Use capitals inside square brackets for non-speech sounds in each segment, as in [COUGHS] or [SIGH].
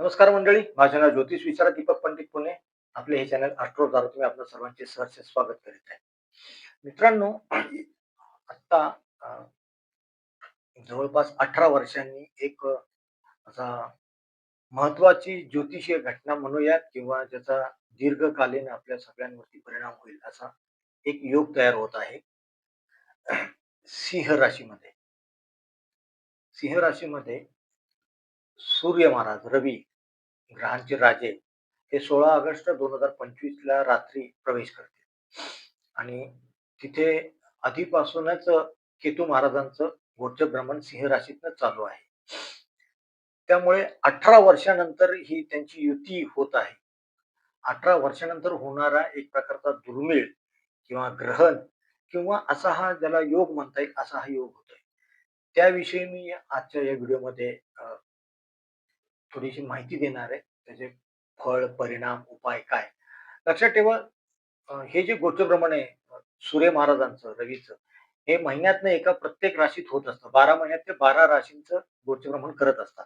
नमस्कार मंडळी माझे नाव ज्योतिष विचारा दीपक पंडित पुणे. आपले हे चॅनल द्वारा तुम्ही आपल्या सर्वांचे सहर्ष स्वागत करीत आहे. मित्रांनो आता जवळपास अठरा वर्षांनी एक असा महत्वाची ज्योतिषीय घटना म्हणूयात किंवा ज्याचा दीर्घकालीन आपल्या सगळ्यांवरती परिणाम होईल असा एक योग तयार होत आहे. सिंह राशीमध्ये. सिंह राशीमध्ये सूर्य महाराज रवी ग्रहांचे राजे हे सोळा ऑगस्ट दोन हजार पंचवीस ला रात्री प्रवेश करते आणि तिथे आधीपासूनच केतू महाराजांचं गोचर भ्रमण सिंह राशीतनं चालू आहे. त्यामुळे अठरा वर्षानंतर ही त्यांची युती होत आहे. अठरा वर्षानंतर होणारा एक प्रकारचा दुर्मिळ किंवा ग्रहण किंवा असा हा ज्याला योग म्हणता येईल असा हा योग होतोय. त्याविषयी मी आजच्या या व्हिडिओमध्ये थोडीशी माहिती देणार आहे त्याचे फळ परिणाम उपाय काय? लक्षात ठेवा अं, हे जे गोचरभ्रमण आहे सूर्य महाराजांचं रवीचं हे महिन्यातनं एका प्रत्येक राशीत होत असतं. बारा महिन्यात ते बारा राशींचं गोचरभ्रमण करत असतात.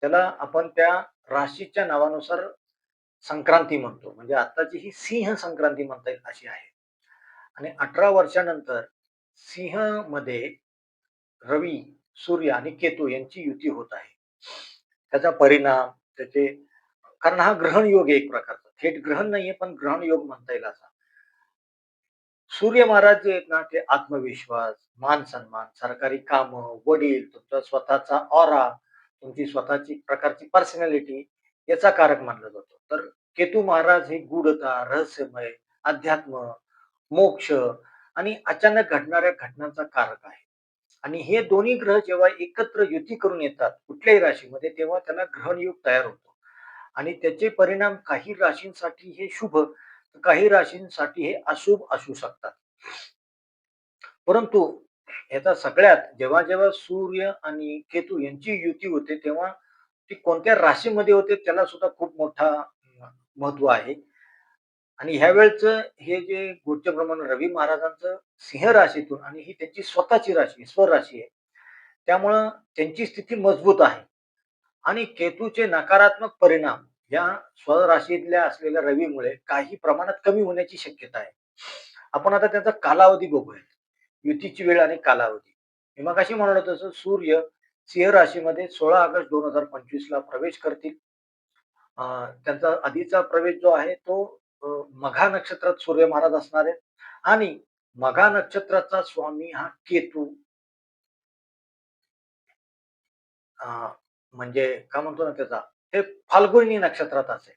त्याला आपण त्या राशीच्या नावानुसार संक्रांती म्हणतो. म्हणजे आताची ही सिंह संक्रांती म्हणता येईल अशी आहे. आणि अठरा वर्षानंतर सिंहमध्ये रवी सूर्य आणि केतू यांची युती होत आहे. त्याचा परिणाम त्याचे कारण हा ग्रहण योग एक प्रकारचा. थेट ग्रहण नाहीये पण ग्रहण योग म्हणता येईल असा. सूर्य महाराज जे आहेत ना ते आत्मविश्वास मान सन्मान सरकारी काम वडील तुमचा स्वतःचा ऑरा तुमची स्वतःची प्रकारची पर्सनॅलिटी याचा कारक मानला जातो. तर केतू महाराज हे गूढता रहस्यमय अध्यात्म मोक्ष आणि अचानक घडणाऱ्या घटनांचा कारक आहे. आणि हे दोन्ही ग्रह जेव्हा एकत्र युती करून येतात कुठल्याही राशीमध्ये तेव्हा त्याला ग्रहणयोग तयार होतो. आणि त्याचे परिणाम काही राशींसाठी हे शुभ काही राशींसाठी हे अशुभ असू शकतात. परंतु याचा सगळ्यात जेव्हा जेव्हा सूर्य आणि केतू यांची युती होते तेव्हा ती कोणत्या राशीमध्ये होते त्याला सुद्धा खूप मोठा महत्त्व आहे. आणि ह्या वेळचं हे जे गोचरभ्रमण रवी महाराजांचं सिंह राशीतून आणि ही त्यांची स्वतःची राशी स्वर राशी आहे त्यामुळं त्यांची स्थिती मजबूत आहे. आणि केतूचे नकारात्मक परिणाम या स्वराशीतल्या असलेल्या रवीमुळे काही प्रमाणात कमी होण्याची शक्यता आहे. आपण आता त्याचा कालावधी बघूयात. युतीची वेळ आणि कालावधी. मग अशी म्हणत तसं सूर्य सिंह राशीमध्ये सोळा ऑगस्ट दोन हजार पंचवीस ला प्रवेश करतील. अं, त्यांचा आधीचा प्रवेश जो आहे तो मघा नक्षत्रात सूर्य महाराज असणार आहेत. आणि मघा नक्षत्राचा स्वामी हा केतू. अं, म्हणजे काय म्हणतो ना त्याचा? ते फाल्गुनी नक्षत्रात असेल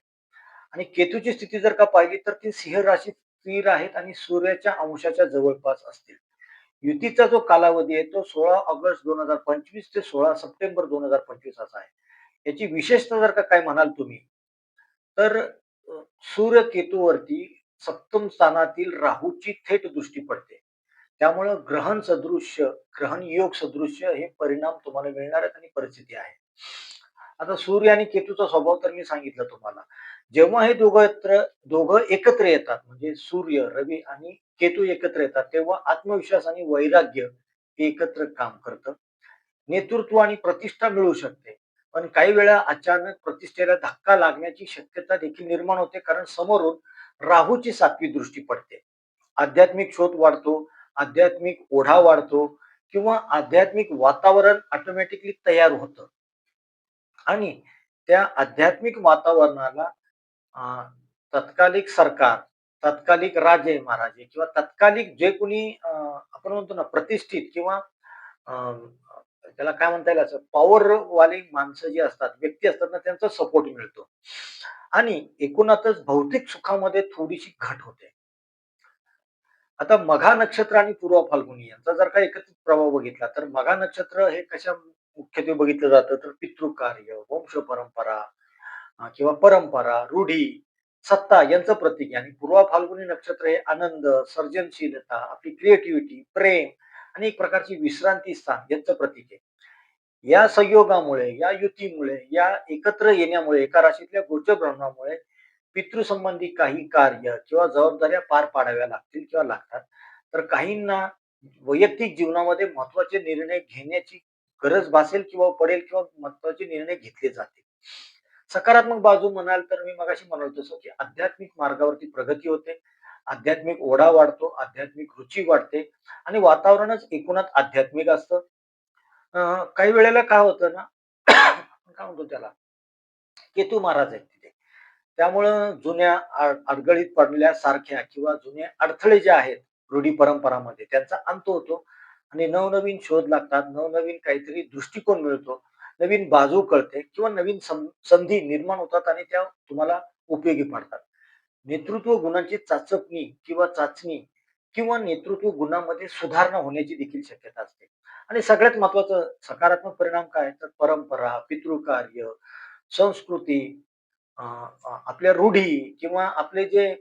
आणि केतूची स्थिती जर का पाहिली तर ती सिंह राशी स्थिर आहेत आणि सूर्याच्या अंशाच्या जवळपास असतील. युतीचा जो कालावधी आहे तो सोळा ऑगस्ट दोन हजार पंचवीस ते सोळा सप्टेंबर दोन हजार पंचवीस असा आहे. याची विशेषता जर का काय म्हणाल तुम्ही तर अ, सूर्य केतूवरती सप्तम स्थानातील राहूची थेट दृष्टी पडते. त्यामुळं ग्रहण सदृश्य ग्रहण योग सदृश्य हे परिणाम तुम्हाला मिळणार आहेत आणि परिस्थिती आहे. आता सूर्य आणि केतूचा स्वभाव तर मी सांगितलं तुम्हाला. जेव्हा हे दोघं दोघं एकत्र येतात म्हणजे सूर्य रवी आणि केतू एकत्र येतात तेव्हा आत्मविश्वास आणि वैराग्य हे एकत्र काम करतं. नेतृत्व आणि प्रतिष्ठा मिळू शकते. पण काही वेळा अचानक प्रतिष्ठेला धक्का लागण्याची शक्यता देखील निर्माण होते कारण समोरून राहूची सातवी दृष्टी पडते. आध्यात्मिक शोध वाढतो आध्यात्मिक ओढा वाढतो किंवा आध्यात्मिक वातावरण ऑटोमॅटिकली तयार होतं. आणि त्या आध्यात्मिक वातावरणाला अं, तत्कालिक सरकार तत्कालिक राजे महाराजे किंवा तत्कालिक जे कोणी अं, आपण म्हणतो ना प्रतिष्ठित किंवा अं, त्याला काय म्हणता येईल असं? पॉवरवाले माणसं जी असतात व्यक्ती असतात ना त्यांचा सपोर्ट मिळतो. आणि एकूणातच भौतिक सुखामध्ये थोडीशी घट होते. आता मघा नक्षत्र आणि पूर्व फाल्गुनी यांचा जर का एकत्रित प्रभाव बघितला तर मघा नक्षत्र हे कशा मुख्यत्वे बघितलं जातं? तर पितृकार्य वंश परंपरा किंवा परंपरा रूढी सत्ता यांचं प्रतीक. आणि पूर्व फाल्गुनी नक्षत्र हे आनंद सर्जनशीलता आपली क्रिएटिव्हिटी प्रेम आणि एक प्रकारची विश्रांती स्थान यांचं प्रतीक आहे. या संयोगामुळे या युतीमुळे या एकत्र येण्यामुळे एका राशीतल्या गोचर ब्रह्मामुळे पितृसंबंधी काही कार्य किंवा जबाबदाऱ्या पार पाडाव्या लागतील किंवा लागतात. तर काहींना वैयक्तिक जीवनामध्ये महत्त्वाचे निर्णय घेण्याची गरज भासेल किंवा पडेल किंवा महत्त्वाचे निर्णय घेतले जातील. सकारात्मक बाजू म्हणाल तर मी मगाशी म्हणालो तसं, की आध्यात्मिक मार्गावरती प्रगती होते. आध्यात्मिक ओढा वाढतो, आध्यात्मिक रुची वाढते आणि वातावरणच एकूणच आध्यात्मिक असतं. काही वेळेला काय होतं ना, [CLEARS THROAT] काय म्हणतो त्याला, केतू महाराज आहेत तिथे. त्यामुळं जुन्या अडगळीत पडल्यासारख्या किंवा जुने अडथळे जे आहेत रूढी परंपरामध्ये त्यांचा अंत होतो आणि नवनवीन शोध लागतात, नवनवीन काहीतरी दृष्टिकोन मिळतो, नवीन बाजू कळते किंवा नवीन संधी निर्माण होतात आणि त्या तुम्हाला उपयोगी पडतात. नेतृत्व गुणांची चाचपणी किंवा चाचणी किंवा नेतृत्व गुणामध्ये सुधारणा होण्याची देखील शक्यता असते. आणि सगळ्यात महत्वाचं सकारात्मक परिणाम काय तर परंपरा, पितृकार्य, संस्कृती आपल्या रूढी किंवा आपले जे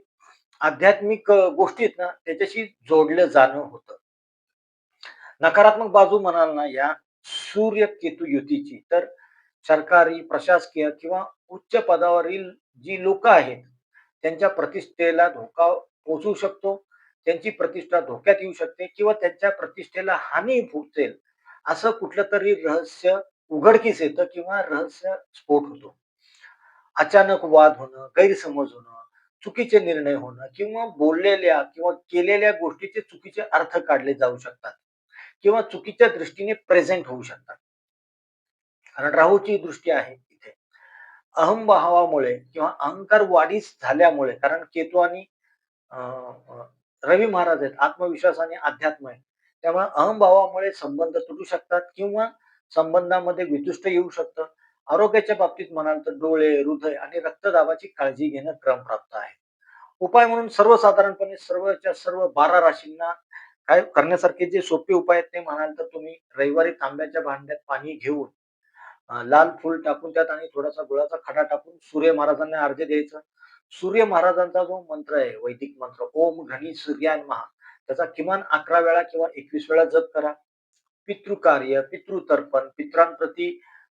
आध्यात्मिक गोष्टी आहेत ना, त्याच्याशी जोडलं जाणं होतं. नकारात्मक बाजू म्हणाल ना या सूर्य-केतू युतीची, तर सरकारी, प्रशासकीय किंवा उच्च पदावरील जी लोक आहेत, त्यांच्या प्रतिष्ठेला धोका पोहोचू शकतो. त्यांची प्रतिष्ठा धोक्यात येऊ शकते किंवा त्यांच्या प्रतिष्ठेला हानी पोहोचेल, असं कुठलं तरी रहस्य उघडकीस येतं किंवा रहस्य स्फोट होतो. अचानक वाद होणं, गैरसमज होणं, चुकीचे निर्णय होणं किंवा बोललेल्या किंवा केलेल्या गोष्टीचे चुकीचे अर्थ काढले जाऊ शकतात किंवा चुकीच्या दृष्टीने प्रेझेंट होऊ शकतात. कारण राहूची दृष्टी आहे अहंभावामुळे किंवा अहंकार वाढीस झाल्यामुळे कारण केतू आणि रवी महाराज आहेत. आत्मविश्वास आणि अध्यात्म आहे. त्यामुळे अहंभावामुळे संबंध तुटू शकतात किंवा संबंधामध्ये वितुष्ट येऊ शकतं. आरोग्याच्या बाबतीत म्हणाल तर डोळे, हृदय आणि रक्तदाबाची काळजी घेणं क्रमप्राप्त आहे. उपाय म्हणून सर्वसाधारणपणे सर्वच्या सर्व 12 राशींना काय करण्यासारखे जे सोपे उपाय आहेत ते म्हणाल तर तुम्ही रविवारी तांब्याच्या भांड्यात पाणी घेऊन लाल फूल टाकून त्यात आणि थोडासा गुळाचा खडा टाकून सूर्य महाराजांना अर्घ्य द्यायचं. सूर्य महाराजांचा जो मंत्र आहे, वैदिक मंत्र ओम घनी सूर्यान महा त्याचा किमान 11 वेळा किंवा 21 वेळा जप करा. पितृकार्य, पितृतर्पण, पित्रांप्रती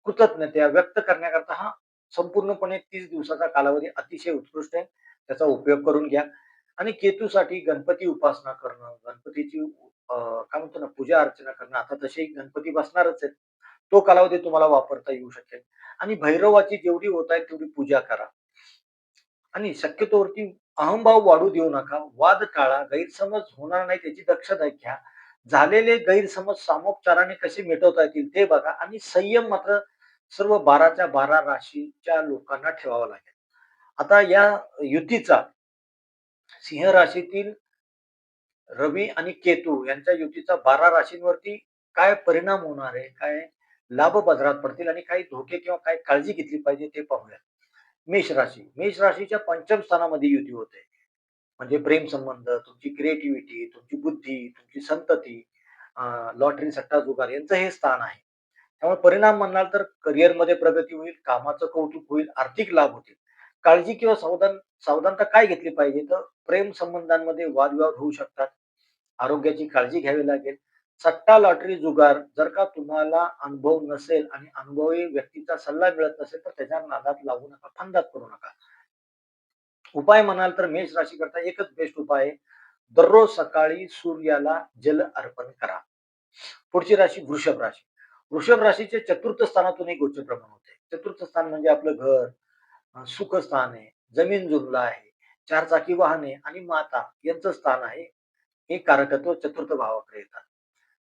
कृतज्ञता व्यक्त करण्याकरता हा संपूर्णपणे तीस दिवसाचा कालावधी अतिशय उत्कृष्ट आहे. त्याचा उपयोग करून घ्या आणि केतूसाठी गणपती उपासना करणं, गणपतीची काय म्हणतो ना पूजा अर्चना करणं. आता तसे गणपती बसणारच आहेत. तो कालावधी तुम्हाला वापरता येऊ शकेल आणि भैरवाची जेवढी होत आहे तेवढी पूजा करा. आणि शक्यतोवरती अहंभाव वाढू देऊ नका. वाद टाळा. गैरसमज होणार नाही त्याची दक्षता घ्या. झालेले गैरसमज सामोपचाराने कसे मिटवता येतील ते बघा आणि संयम मात्र सर्व 12च्या 12 राशीच्या लोकांना ठेवावा लागेल. आता या युतीचा सिंह राशीतील रवी आणि केतू यांच्या युतीचा 12 राशींवरती काय परिणाम होणार आहे? काय लाभ बाजारात पडतील आणि काही धोके किंवा काय काळजी घेतली पाहिजे ते पाहूया. मेष राशी. मेष राशीच्या पंचम स्थानामध्ये युती होते. म्हणजे प्रेम संबंध, तुमची क्रिएटिव्हिटी, तुमची बुद्धी, तुमची संतती, लॉटरी, सट्टा, जुगार यांचं हे स्थान आहे. त्यामुळे परिणाम म्हणाल तर करिअरमध्ये प्रगती होईल, कामाचं कौतुक होईल, आर्थिक लाभ होतील. काळजी किंवा सावधान सावधानता काय घेतली पाहिजे? तर प्रेम संबंधांमध्ये वादविवाद होऊ शकतात. आरोग्याची काळजी घ्यावी लागेल. सट्टा, लॉटरी, जुगार जर का तुम्हाला अनुभव नसेल आणि अनुभवी व्यक्तीचा सल्ला मिळत नसेल, तर त्याच्या नादात लागू नका, फंदात करू नका. उपाय म्हणाल तर मेष राशी करता एकच बेस्ट उपाय आहे. दररोज सकाळी सूर्याला जल अर्पण करा. पुढची राशी वृषभ राशी. वृषभ राशीचे चतुर्थ स्थानातून एक गोष्ट प्रमाण होते. चतुर्थ स्थान म्हणजे आपलं घर, सुखस्थान आहे, जमीन जुमला आहे, चारचाकी वाहने आणि माता यांचं स्थान आहे. हे कारकत्व चतुर्थ भावाकडे येतात.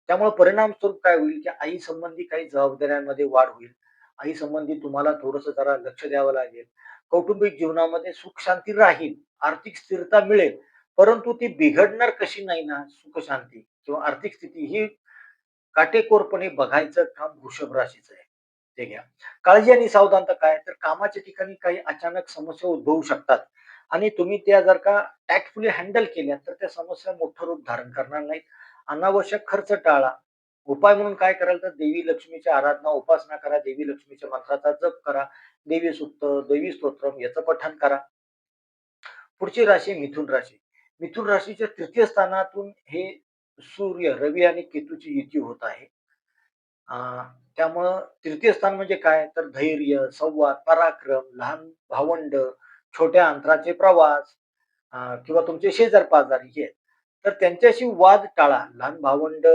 त्यामुळे परिणाम स्वरूप काय होईल, की आई संबंधी काही जबाबदाऱ्यांमध्ये वाढ होईल. आई संबंधी तुम्हाला थोडस जरा लक्ष द्यावं लागेल. कौटुंबिक जीवनामध्ये सुख शांती राहील, आर्थिक स्थिरता मिळेल. परंतु ती बिघडणार कशी नाही ना सुख शांती किंवा आर्थिक स्थिती ही काटेकोरपणे बघायचं काम वृषभ राशीचं आहे. ते घ्या. काळजी आणि सावधानता काय? तर कामाच्या ठिकाणी काही अचानक समस्या उद्भवू शकतात आणि तुम्ही त्या जर का टॅक्टफुली हँडल केल्या, तर त्या समस्या मोठं रूप धारण करणार नाहीत. अनावश्यक खर्च टाळा. उपाय म्हणून काय कराल तर देवी लक्ष्मीची आराधना, उपासना करा. देवी लक्ष्मीच्या मंत्राचा जप करा. देवी सूक्त, देवी स्तोत्रम याचं पठण करा. पुढची राशी मिथुन राशी. मिथुन राशीच्या तृतीय स्थानातून हे सूर्य, रवी आणि केतूची युती होत आहे. त्यामुळं तृतीय स्थान म्हणजे काय? तर धैर्य, संवाद, पराक्रम, लहान भावंड, छोट्या अंतराचे प्रवास किंवा तुमचे शेजार-पाजारी हे आहेत. तर त्यांच्याशी वाद टाळा. लहान भावंड,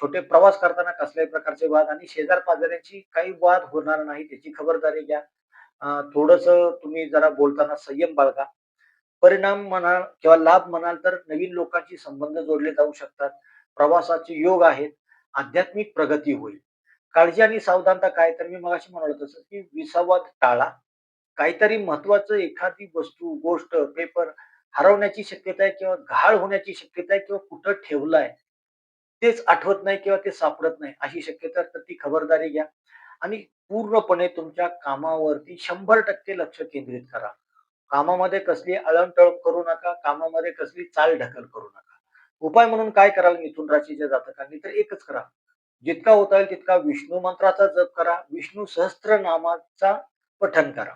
छोटे प्रवास करताना कसल्याही प्रकारचे वाद आणि शेजार पाजाऱ्यांची काही वाद होणार नाही त्याची खबरदारी घ्या. थोडस तुम्ही जरा बोलताना संयम बाळगा. परिणाम म्हणाल किंवा लाभ म्हणाल तर नवीन लोकांशी संबंध जोडले जाऊ शकतात. प्रवासाचे योग आहेत. आध्यात्मिक प्रगती होईल. काळजी आणि सावधानता काय तर मी मगाशी म्हणालो तसं, की विसावाद टाळा. काहीतरी महत्वाचं एखादी वस्तू, गोष्ट, पेपर हरवण्याची शक्यता आहे किंवा घाळ होण्याची शक्यता आहे किंवा कुठं ठेवलाय, तेच आठवत नाही किंवा ते सापडत नाही, अशी शक्यता तर ती खबरदारी घ्या आणि पूर्णपणे तुमच्या कामावरती 100% लक्ष केंद्रित करा. कामामध्ये कसली अळमटळम करू नका. कामामध्ये कसली चाल ढकल करू नका. उपाय म्हणून काय कराल मिथुन राशीच्या जातकांनी तर एकच करा. जितका होता येईल तितका विष्णू मंत्राचा जप करा. विष्णू सहस्त्रनामाचा पठन करा.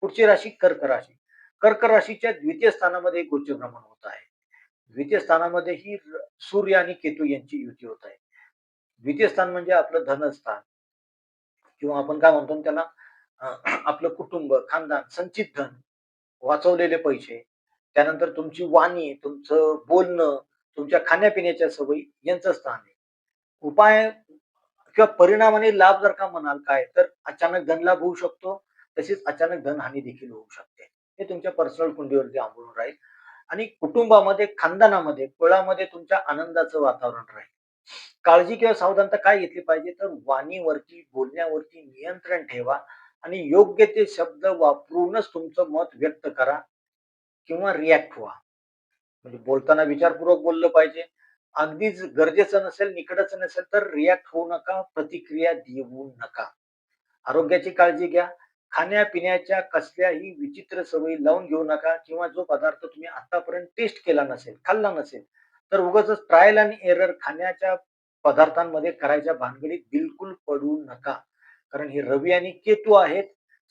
पुढची राशी कर्क राशी. कर्क राशीच्या द्वितीय स्थानामध्ये गोचर भ्रमण होत आहे. द्वितीय स्थानामध्ये ही सूर्य आणि केतू यांची युती होत आहे. द्वितीय स्थान म्हणजे आपलं धनस्थान किंवा आपण काय म्हणतो त्याला आपलं कुटुंब, खानदान, संचित धन, वाचवलेले पैसे, त्यानंतर तुमची वाणी, तुमचं बोलणं, तुमच्या खाण्यापिण्याच्या सवयी यांचं स्थान आहे. उपाय किंवा परिणामाने लाभ जर का म्हणाल काय, तर अचानक धन लाभ होऊ शकतो. तसेच अचानक धनहानी देखील होऊ शकते. हे तुमच्या पर्सनल कुंडीवरती अवलंबून राहील आणि कुटुंबामध्ये, खानदानामध्ये, कुळामध्ये तुमच्या आनंदाचं वातावरण राहील. काळजी किंवा सावधानता काय घेतली पाहिजे, तर वाणीवरती, बोलण्यावरती नियंत्रण ठेवा आणि योग्य ते शब्द वापरूनच तुमचं मत व्यक्त करा किंवा रिॲक्ट व्हा. म्हणजे बोलताना विचारपूर्वक बोललं पाहिजे. अगदीच गरजेचं नसेल, निकटच नसेल, तर रिॲक्ट होऊ नका, प्रतिक्रिया देऊ नका. आरोग्याची काळजी घ्या. खाण्यापिण्याच्या कसल्याही विचित्र सवयी लावून घेऊ नका किंवा जो पदार्थ तुम्ही आतापर्यंत टेस्ट केला नसेल, खाल्ला नसेल, तर उगाच ट्रायल आणि एरर खाण्याच्या पदार्थांमध्ये करायच्या भानगडीत बिलकुल पडू नका. कारण हे रवी आणि केतू आहेत.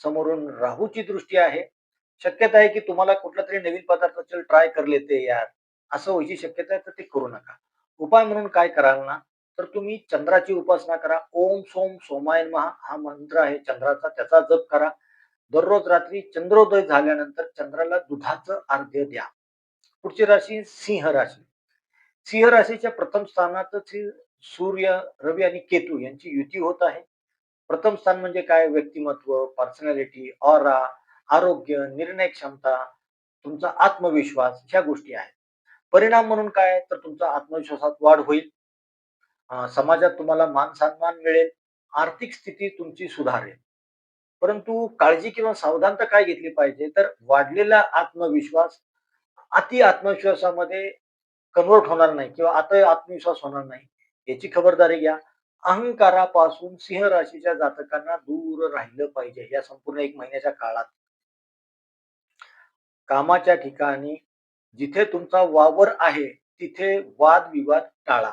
समोरून राहूची दृष्टी आहे. शक्यता आहे की तुम्हाला कुठला तरी नवीन पदार्थ चल ट्राय कर लेते यार, असं व्हायची शक्यता आहे, तर ते करू नका. उपाय म्हणून काय कराल ना, तर तुम्ही चंद्राची उपासना करा. ओम सोम सोमायन महा हा मंत्र आहे चंद्राचा, त्याचा जप करा. दररोज रात्री चंद्रोदय झाल्यानंतर चंद्राला दुधाचं अर्ध्य द्या. पुढची राशी सिंह राशी. सिंह राशीच्या प्रथम स्थानातच सूर्य, रवी आणि केतू यांची युती होत आहे. प्रथम स्थान म्हणजे काय? व्यक्तिमत्व, पर्सनॅलिटी, ऑरा, आरोग्य, निर्णय क्षमता, तुमचा आत्मविश्वास ह्या गोष्टी आहेत. परिणाम म्हणून काय? तर तुमचा आत्मविश्वासात वाढ होईल. समाजात तुम्हाला मान-सन्मान मिळेल. आर्थिक स्थिती तुमची सुधारेल. परंतु काळजी किंवा सावधानता काय घेतली पाहिजे? तर वाढलेला आत्मविश्वास अति आत्मविश्वासामध्ये कन्व्हर्ट होणार नाही किंवा आता आत्मविश्वास होणार नाही. याची खबरदारी घ्या. अहंकारापासून सिंह राशीच्या जातकांना दूर राहिलं पाहिजे या संपूर्ण एक महिन्याच्या काळात. कामाच्या ठिकाणी जिथे तुमचा वावर आहे, तिथे वादविवाद टाळा.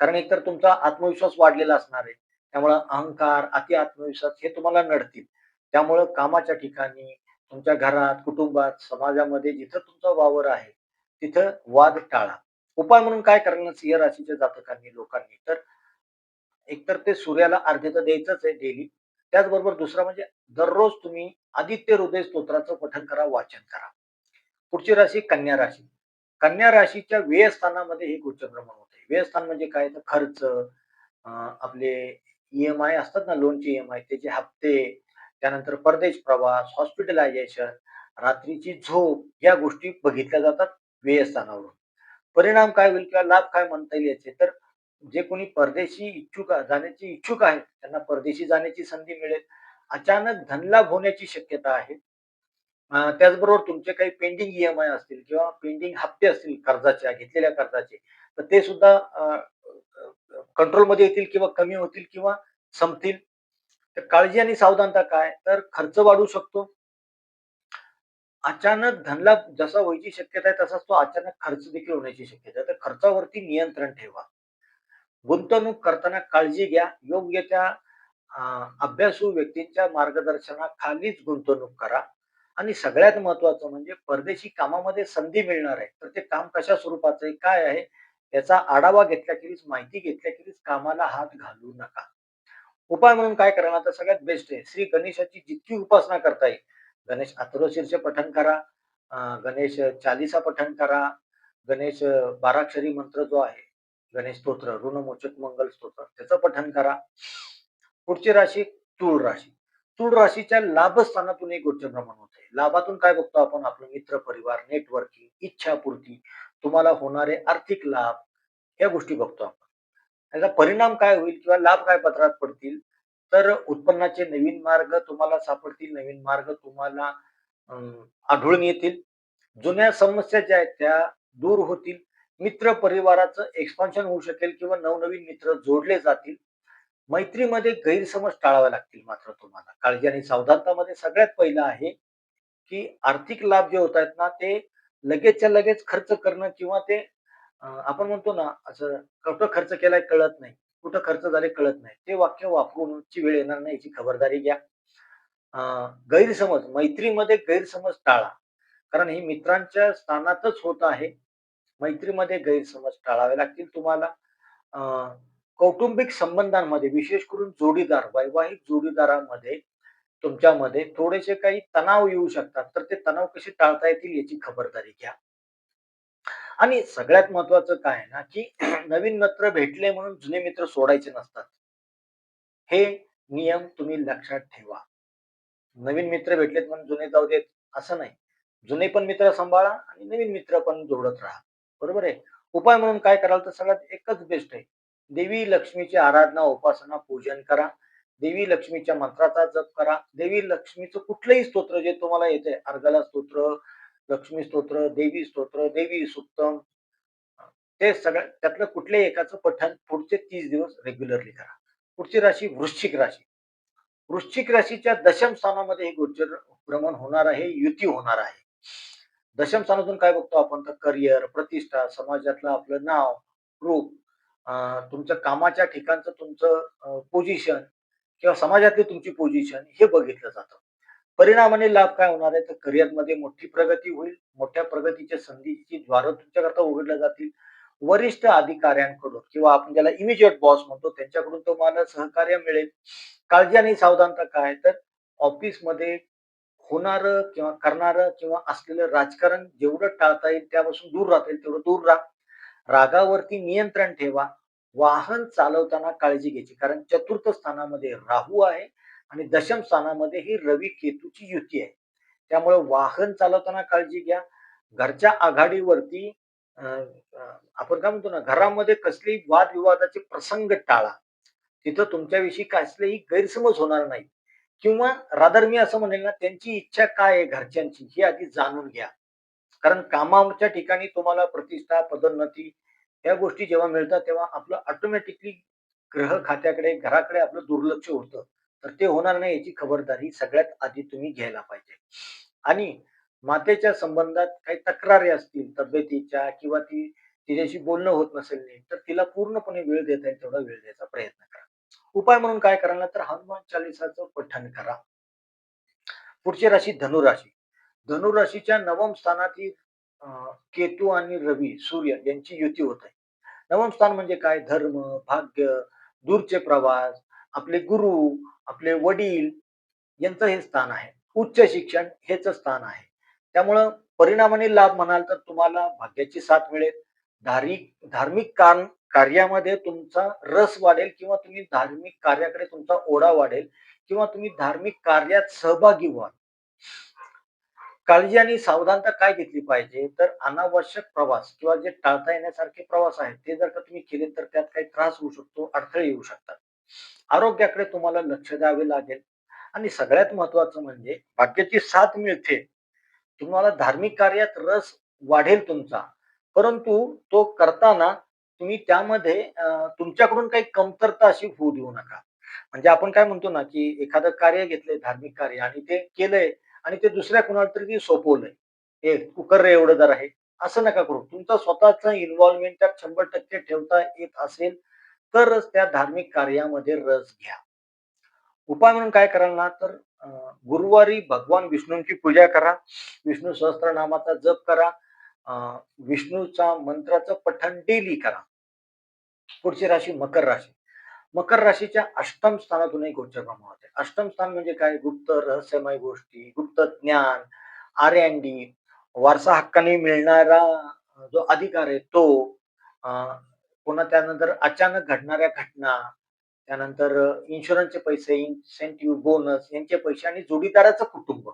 कारण एकतर तुमचा आत्मविश्वास वाढलेला असणार आहे. त्यामुळं अहंकार, अति आत्मविश्वास हे तुम्हाला नडतील. त्यामुळं कामाच्या ठिकाणी, तुमच्या घरात, कुटुंबात, समाजामध्ये जिथं तुमचा वावर आहे, तिथं वाद टाळा. उपाय म्हणून काय करणार सिंह राशीच्या जातकांनी, लोकांनी तर एकतर ते सूर्याला अर्घ्य तर द्यायचंच आहे डेली. त्याचबरोबर दुसरं म्हणजे दररोज तुम्ही आदित्य हृदय स्तोत्राचं पठन करा, वाचन करा. पुढची राशी कन्या राशी. कन्या राशीच्या व्ययस्थानामध्ये हे गोचर भ्रमण होते. व्यय स्थान म्हणजे काय? तर खर्च, आपले ईएमआय असतात ना, लोनचे ईएमआय त्याचे हप्ते, त्यानंतर परदेश प्रवास, हॉस्पिटलायझेशन, रात्रीची झोप या गोष्टी बघितल्या जातात व्ययस्थानावरून परिणाम काय होईल किंवा लाभ काय म्हणता येईल याचे? तर जे कोणी परदेशी इच्छुक जाण्याची इच्छुक आहेत, त्यांना परदेशी जाण्याची संधी मिळेल. अचानक धनलाभ होण्याची शक्यता आहे. त्याचबरोबर तुमचे काही पेंडिंग ईएमआय असतील किंवा पेंडिंग हप्ते असतील कर्जाच्या, घेतलेल्या कर्जाचे, तर ते सुद्धा कंट्रोलमध्ये येतील किंवा कमी होतील किंवा संपतील. तर काळजी आणि सावधानता काय? तर खर्च वाढू शकतो. अचानक धनलाभ जसा व्हायची शक्यता आहे, तसाच तो अचानक खर्च देखील होण्याची शक्यता आहे. तर खर्चावरती नियंत्रण ठेवा. गुंतवणूक करताना काळजी घ्या. योग्य त्या अभ्यासू व्यक्तींच्या मार्गदर्शनाखालीच गुंतवणूक करा आणि सगळ्यात महत्त्वाचं म्हणजे परदेशी कामामध्ये संधी मिळणार आहे, तर ते काम कशा स्वरूपाचं आहे, काय आहे, याचा आढावा घेतल्याखेरीज, माहिती घेतल्याखेरीज कामाला हात घालू नका. उपाय म्हणून काय करा तर सगळ्यात बेस्ट आहे, श्री गणेशाची जितकी उपासना करता येईल, गणेश अथर्वशीर्ष पठण करा, गणेश चालीसा पठण करा, गणेश 12 मंत्र जो आहे, गणेश स्तोत्र, ऋणमोचक मंगल स्तोत्र त्याचं पठण करा. पुढची राशी तूळ राशी. तूळ राशीच्या लाभस्थानातून एक गोष्ट भ्रमण होते. लाभातून काय बघतो आपण? आपलं मित्र परिवार नेटवर्किंग इच्छापूर्ती तुम्हाला होणारे आर्थिक लाभ या गोष्टी बघतो आपण. याचा परिणाम काय होईल किंवा लाभ काय पत्रात पडतील? तर उत्पन्नाचे नवीन मार्ग तुम्हाला सापडतील नवीन मार्ग तुम्हाला आढळून येतील. जुन्या समस्या ज्या आहेत त्या दूर होतील. मित्र परिवाराचं एक्सपान्शन होऊ शकेल किंवा नवनवीन मित्र जोडले जातील. मैत्रीमध्ये गैरसमज टाळावे लागतील मात्र तुम्हाला. काळजी आणि सावधानतामध्ये सगळ्यात पहिलं आहे की आर्थिक लाभ जे होत आहेत ना ते लगेचच्या लगेच खर्च करणं किंवा ते आपण म्हणतो ना असं कुठं खर्च केलाय कळत नाही. कुठं खर्च झाले कळत नाही. ते वाक्य वापरूनची वेळ येणार नाही याची खबरदारी घ्या. अं, गैरसमज मैत्रीमध्ये गैरसमज टाळा. कारण ही मित्रांच्या स्थानातच होत आहे. मैत्रीमध्ये गैरसमज टाळावे लागतील तुम्हाला. अं, कौटुंबिक संबंधांमध्ये विशेष करून जोडीदार वैवाहिक जोडीदारामध्ये तुमच्यामध्ये थोडेसे काही तणाव येऊ शकतात. तर ते तणाव कसे टाळता येतील याची खबरदारी घ्या. आणि सगळ्यात महत्वाचं काय आहे ना की [CLEARS THROAT] नवीन मित्र भेटले म्हणून जुने मित्र सोडायचे नसतात. हे नियम तुम्ही लक्षात ठेवा. नवीन मित्र भेटलेत म्हणून जुने जाऊ देत असं नाही. जुने पण मित्र सांभाळा आणि नवीन मित्र पण जोडत राहा. बरोबर आहे? उपाय म्हणून काय कराल तर सगळ्यात एकच बेस्ट आहे. देवी लक्ष्मीची आराधना उपासना पूजन करा. देवी लक्ष्मीच्या मंत्राचा जप करा. देवी लक्ष्मीचं कुठलंही स्तोत्र जे तुम्हाला येते अर्गला स्तोत्र लक्ष्मी स्तोत्र देवी स्तोत्र देवी सुक्तम ते सगळं त्यातलं कुठल्याही एकाचं पठण पुढचे तीस दिवस रेग्युलरली करा. पुढची राशी वृश्चिक राशी. वृश्चिक राशीच्या दशम स्थानामध्ये हे गोचर भ्रमण होणार आहे युती होणार आहे. दशम स्थानातून काय बघतो आपण तर करिअर प्रतिष्ठा समाजातलं आपलं नाव रूप अं, तुमच्या कामाच्या ठिकाणचं तुमचं पोझिशन किंवा समाजातली तुमची पोझिशन हे बघितलं जातं. परिणामाने लाभ काय होणार आहे? तर करिअरमध्ये मोठी प्रगती होईल. मोठ्या प्रगतीच्या संधीची द्वारं तुमच्याकरता उघडल्या जातील. वरिष्ठ अधिकाऱ्यांकडून किंवा आपण ज्याला इमिजिएट बॉस म्हणतो त्यांच्याकडून तुम्हाला सहकार्य मिळेल. काळजी आणि सावधानता काय तर ऑफिसमध्ये होणार किंवा करणारं किंवा असलेलं राजकारण जेवढं टाळता येईल त्यापासून दूर राहता येईल तेवढं दूर राहा. रागावरती नियंत्रण ठेवा. वाहन चालवताना काळजी घ्यायची. कारण चतुर्थ स्थानामध्ये राहू आहे आणि दशम स्थानामध्ये ही रवी केतूची युती आहे. त्यामुळे वाहन चालवताना काळजी घ्या. घरच्या आघाडीवरती आपण काय म्हणतो ना घरामध्ये कसलेही वादविवादाचे प्रसंग टाळा. तिथं तुमच्याविषयी कसलेही गैरसमज होणार नाही. किंवा रादर मी असं म्हणेल ना त्यांची इच्छा काय आहे घरच्यांची ही आधी जाणून घ्या. कारण कामाच्या ठिकाणी तुम्हाला प्रतिष्ठा पदोन्नती या गोष्टी जेव्हा मिळतात तेव्हा आपलं ऑटोमॅटिकली ग्रह खात्याकडे घराकडे आपलं दुर्लक्ष होतं. तर ते होणार नाही याची खबरदारी सगळ्यात आधी तुम्ही घ्यायला पाहिजे. आणि मातेच्या संबंधात काही तक्रारी असतील तब्येतीच्या किंवा ती तिच्याशी बोलणं होत नसेल नीट, तर तिला पूर्णपणे वेळ देता येईल तेवढा वेळ द्यायचा प्रयत्न करा. उपाय म्हणून काय करायला तर हनुमान चालिसाचं पठण करा. पुढची राशी धनुराशी. धनुराशीच्या नवम स्थानातील केतू आणि रवी सूर्य यांची युती होत आहे. नवम स्थान म्हणजे काय? धर्म भाग्य दूरचे प्रवास आपले गुरु आपले वडील यांचं हे स्थान आहे. उच्च शिक्षण हेच स्थान आहे. त्यामुळं परिणामाने लाभ म्हणाल तर तुम्हाला भाग्याची साथ मिळेल. धार्मिक धार्मिक कार कार्यामध्ये तुमचा रस वाढेल किंवा तुम्ही धार्मिक कार्याकडे तुमचा ओढा वाढेल किंवा तुम्ही धार्मिक कार्यात सहभागी व्हाल. काळजी आणि सावधानता काय घेतली पाहिजे? तर अनावश्यक प्रवास किंवा जे टाळता येण्यासारखे प्रवास आहेत ते जर का तुम्ही केले तर त्यात काही त्रास होऊ शकतो अडथळे येऊ शकतात. आरोग्याकडे तुम्हाला लक्ष द्यावे लागेल. आणि सगळ्यात महत्वाचं म्हणजे भाग्याची साथ मिळते. तुम्हाला धार्मिक कार्यात रस वाढेल तुमचा. परंतु तो करताना तुम्ही त्यामध्ये तुमच्याकडून काही कमतरता अशी होऊ देऊ नका. म्हणजे आपण काय म्हणतो ना की एखादं कार्य घेतलंय धार्मिक कार्य आणि ते केलंय आणि ते दुसऱ्या कुणाला तरी सोपवलंय हे कुकर रे एवढं जर आहे असं नका करू. तुमचा स्वतःचा इन्व्हॉल्वमेंट त्यात शंभर टक्के ठेवता येत असेल तरच त्या धार्मिक कार्यामध्ये रस घ्या. उपाय म्हणून काय कराल ना तर अं, गुरुवारी भगवान विष्णूंची पूजा करा. विष्णू सहस्त्रनामाचा जप करा. अं, विष्णूचा मंत्राचं पठण डेली करा. पुढची राशी मकर राशी. मकर राशीच्या अष्टम स्थानातून एक गोचर प्रमाण होते अष्टम स्थान म्हणजे काय गुप्त रहस्यमय गोष्टी गुप्त ज्ञान आर एन डी वारसा हक्काने मिळणारा जो अधिकार आहे तो अं, पुन्हा त्यानंतर अचानक घडणाऱ्या घटना त्यानंतर इन्शुरन्सचे पैसे, इन्सेंटिव्ह, बोनस यांचे पैसे आणि जोडीदाराचं कुटुंब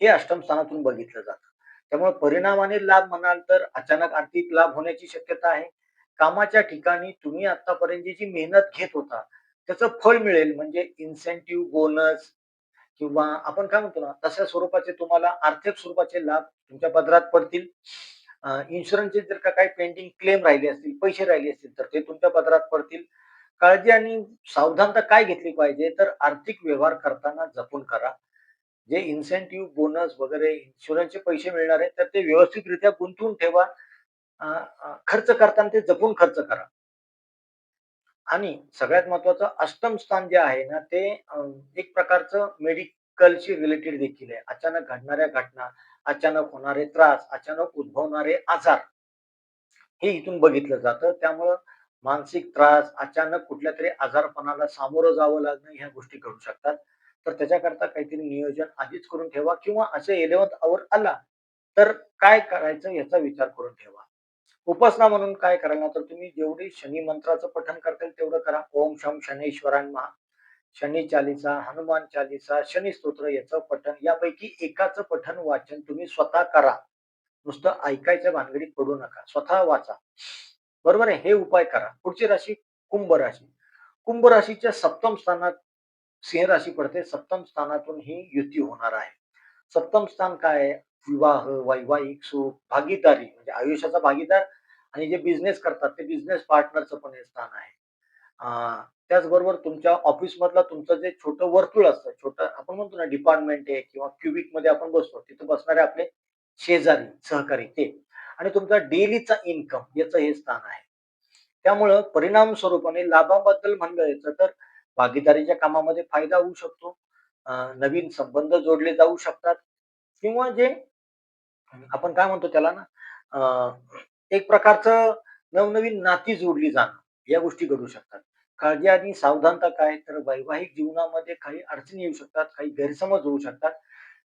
हे अष्टम स्थानातून बघितलं जातं. त्यामुळे परिणामाने लाभ म्हणाल तर अचानक आर्थिक लाभ होण्याची शक्यता आहे. कामाच्या ठिकाणी तुम्ही आतापर्यंत जी मेहनत घेत होता, त्याचं फळ मिळेल म्हणजे इन्सेंटिव्ह, बोनस किंवा आपण काय म्हणतो ना, तशा स्वरूपाचे तुम्हाला आर्थिक स्वरूपाचे लाभ तुमच्या पदरात पडतील. इन्शुरन्सचे जर का काही पेंडिंग क्लेम राहिले असतील, पैसे राहिले असतील, तर ते तुमच्या पदरात पडतील. काळजी आणि सावधानता काय घेतली पाहिजे, तर आर्थिक व्यवहार करताना जपून करा. जे इन्सेंटिव्ह, बोनस वगैरे इन्शुरन्सचे पैसे मिळणार आहेत, तर ते व्यवस्थितरित्या गुंतवून ठेवा. खर्च करताना ते जपून खर्च करा. आणि सगळ्यात महत्वाचं अष्टम स्थान जे आहे ना, ते एक प्रकारचं मेडिकलशी रिलेटेड देखील आहे. अचानक घडणाऱ्या घटना, अचानक होणारे त्रास, अचानक उद्भवणारे आजार हे इथून बघितलं जातं. त्यामुळं मानसिक त्रास, अचानक कुठल्या तरी आजारपणाला सामोरं जावं लागणं ह्या गोष्टी घडू शकतात. तर त्याच्याकरता काहीतरी नियोजन आधीच करून ठेवा किंवा असे 11th आवर आला, तर काय करायचं याचा विचार करून ठेवा. उपासना म्हणून काय कराल ना, तर तुम्ही जेवढी शनी मंत्राचं पठण करता येईल तेवढं करा. ओम शम शनेश्वरां महा शनी चालीसा, हनुमान चालीसा, शनी स्तोत्र याचं पठण यापैकी एकाचं पठण वाचन तुम्ही स्वतः करा. नुसतं ऐकायच्या भानगडीत पडू नका. स्वतः वाचा. बरोबर आहे? हे उपाय करा. पुढची राशी कुंभ राशी. कुंभ राशीच्या सप्तम स्थानात सिंह राशी पडते. सप्तम स्थानातून ही युती होणार आहे. सप्तम स्थान काय आहे? विवाह, वैवाहिक सुख, भागीदारी म्हणजे आयुष्याचा भागीदार आणि जे बिझनेस करतात ते बिझनेस पार्टनरचं पण हे स्थान आहे. अ, त्याचबरोबर तुमच्या ऑफिसमधलं तुमचं जे छोटं वर्तुळ असतं, छोटं आपण म्हणतो ना डिपार्टमेंट आहे किंवा क्युबिकमध्ये आपण बसतो. तिथं बसणारे आपले शेजारी, सहकारी ते आणि तुमचा डेलीचा इन्कम याचं हे स्थान आहे. त्यामुळं परिणाम स्वरूपाने लाभाबद्दल म्हणलं तर भागीदारीच्या कामामध्ये फायदा होऊ शकतो. अ, नवीन संबंध जोडले जाऊ शकतात किंवा जे आपण काय म्हणतो त्याला ना एक प्रकारचं नवनवीन नाती जोडली जाणं, या गोष्टी घडू शकतात. काळजी आणि सावधानता काय तर वैवाहिक जीवनामध्ये काही अडचणी येऊ शकतात, काही गैरसमज होऊ शकतात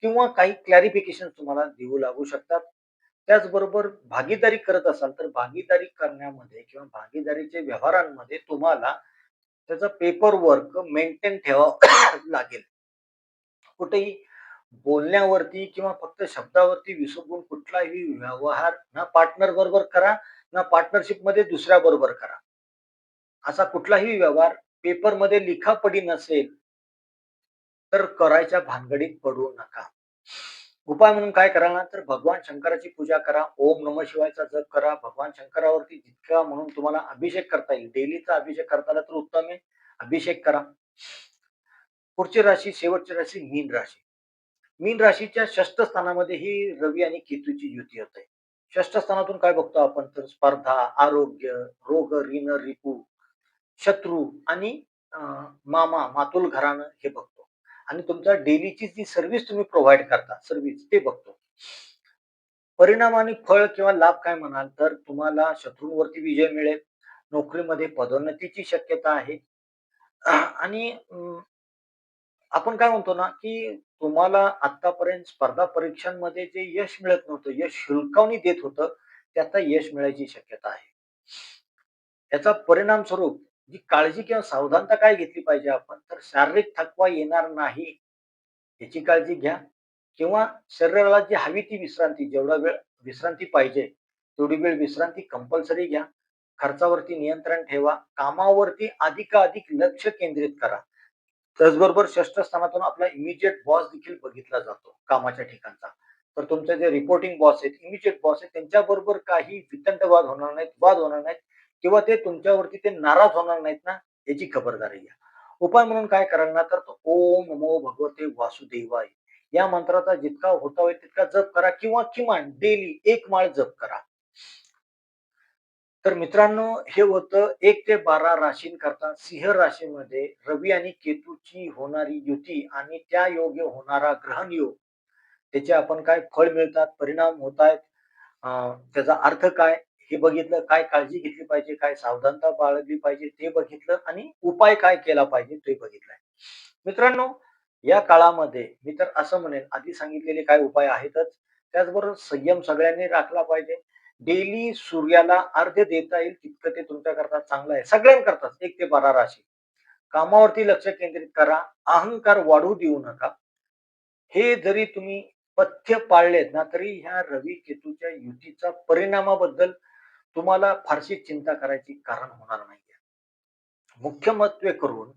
किंवा काही क्लॅरिफिकेशन तुम्हाला देऊ लागू शकतात. त्याचबरोबर भागीदारी करत असाल, तर भागीदारी करण्यामध्ये किंवा भागीदारीच्या व्यवहारांमध्ये तुम्हाला त्याचं पेपर वर्क मेंटेन ठेवावं [COUGHS] लागेल. कुठेही बोलण्यावरती किंवा फक्त शब्दावरती विसरून कुठलाही व्यवहार ना पार्टनर बरोबर करा, ना पार्टनरशिपमध्ये दुसऱ्याबरोबर करा. असा कुठलाही व्यवहार पेपरमध्ये लिखापडी नसेल, तर करायच्या भानगडीत पडू नका. उपाय म्हणून काय करा ना, तर भगवान शंकराची पूजा करा. ओम नमः शिवायचा जप करा. भगवान शंकरावरती जितका म्हणून तुम्हाला अभिषेक करता येईल, डेलीचा अभिषेक करता आला तर उत्तम आहे. अभिषेक करा. पुढची राशी, शेवटची राशी मीन राशी. मीन राशीच्या षष्ठ स्थानामध्ये ही रवी आणि केतूची युती होते. षष्ठ स्थानातून काय बघतो आपण तर स्पर्धा, आरोग्य, रोग, ऋण, रिपू, शत्रू आणि मामा, मातुल घराणं हे बघतो. आणि तुमचा डेलीची जी सर्व्हिस तुम्ही प्रोव्हाइड करता, सर्व्हिस ते बघतो. परिणाम आणि फळ किंवा लाभ काय म्हणाल तर तुम्हाला शत्रूंवरती विजय मिळेल. नोकरीमध्ये पदोन्नतीची शक्यता आहे. आणि आपण काय म्हणतो ना, की तुम्हाला आत्तापर्यंत स्पर्धा परीक्षांमध्ये जे यश मिळत नव्हतं, यश शुल्कावणी देत होतं, ते आता यश मिळायची शक्यता आहे. याचा परिणाम स्वरूप जी काळजी किंवा सावधानता काय घेतली पाहिजे आपण, तर शारीरिक थकवा येणार नाही, याची काळजी घ्या किंवा शरीराला जी हवी ती विश्रांती, जेवढा वेळ विश्रांती पाहिजे, तेवढी वेळ विश्रांती कंपल्सरी घ्या. खर्चावरती नियंत्रण ठेवा. कामावरती अधिकाधिक लक्ष केंद्रित करा. त्याचबरोबर षष्ठ स्थानातून आपला इमिजिएट बॉस देखील बघितला जातो कामाच्या ठिकाणचा. तर तुमचे जे रिपोर्टिंग बॉस आहेत, इमिजिएट बॉस आहेत, त्यांच्याबरोबर काही वितंडवाद होणार नाहीत, वाद होणार नाहीत किंवा ते तुमच्यावरती ते नाराज होणार नाहीत ना, याची खबरदारी घ्या. उपाय म्हणून काय कराल तर ओम नमो भगवते वासुदेवाय या मंत्राचा जितका होता होईल तितका जप करा किंवा किमान डेली एक माळ जप करा. तर मित्रांनो, हे होतं एक ते 12 राशींकरता सिंह राशीमध्ये रवी आणि केतूची होणारी युती आणि त्या योग्य होणारा ग्रहण योग. त्याचे आपण काय फळ मिळतात, परिणाम होत आहेत त्याचा अर्थ काय हे बघितलं, काय काळजी घेतली पाहिजे, काय सावधानता बाळगली पाहिजे ते बघितलं आणि उपाय काय केला पाहिजे ते बघितलंय. मित्रांनो, या काळामध्ये मी तर असं म्हणेन आधी सांगितलेले काय उपाय आहेतच. त्याचबरोबर संयम सगळ्यांनी राखला पाहिजे. डेली सूर्याला अर्ध्य देता येईल तितकं ते तुमच्याकरता चांगलं आहे. सगळ्यांकरताच एक ते 12 राशी. कामावरती लक्ष केंद्रित करा. अहंकार वाढू देऊ नका. हे जरी तुम्ही पथ्य पाळलेत ना तरी ह्या रवी केतूच्या युतीचा परिणामाबद्दल तुम्हाला फारशी चिंता करायची कारण होणार नाही मुख्य महत्त्व करून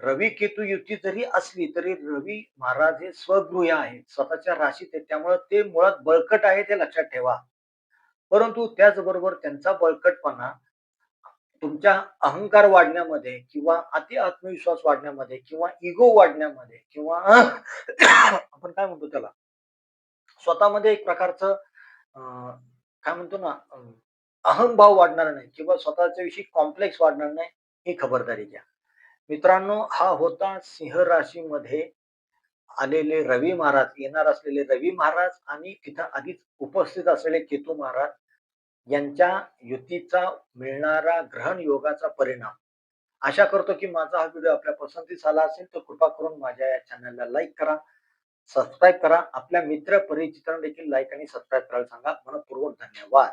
रवी केतू युती जरी असली तरी रवी महाराज हे स्वगृह आहेत. स्वतःच्या राशीत आहेत. त्यामुळे ते मुळात बळकट आहे ते लक्षात ठेवा. परंतु त्याचबरोबर त्यांचा बळकटपणा तुमच्या अहंकार वाढण्यामध्ये किंवा अति आत्मविश्वास वाढण्यामध्ये किंवा इगो वाढण्यामध्ये किंवा [COUGHS] आपण काय म्हणतो त्याला? स्वतःमध्ये एक प्रकारचं काय म्हणतो ना अहंभाव वाढणार नाही किंवा स्वतःच्या विषयी कॉम्प्लेक्स वाढणार नाही ही खबरदारी घ्या. मित्रांनो हा होता सिंह राशीमध्ये आलेले रवी महाराज येणार असलेले रवी महाराज आणि तिथं आधीच उपस्थित असलेले केतू महाराज. यांच्या युतीचा मिळणारा ग्रहण योगाचा परिणाम. आशा करतो की माझा हा व्हिडिओ आपल्या पसंतीस आला असेल तर कृपा करून माझ्या या चॅनलला लाईक करा सबस्क्राईब करा. आपल्या मित्र परिचितांना देखील लाईक आणि सबस्क्राईब करायला सांगा. मनपूर्वक धन्यवाद.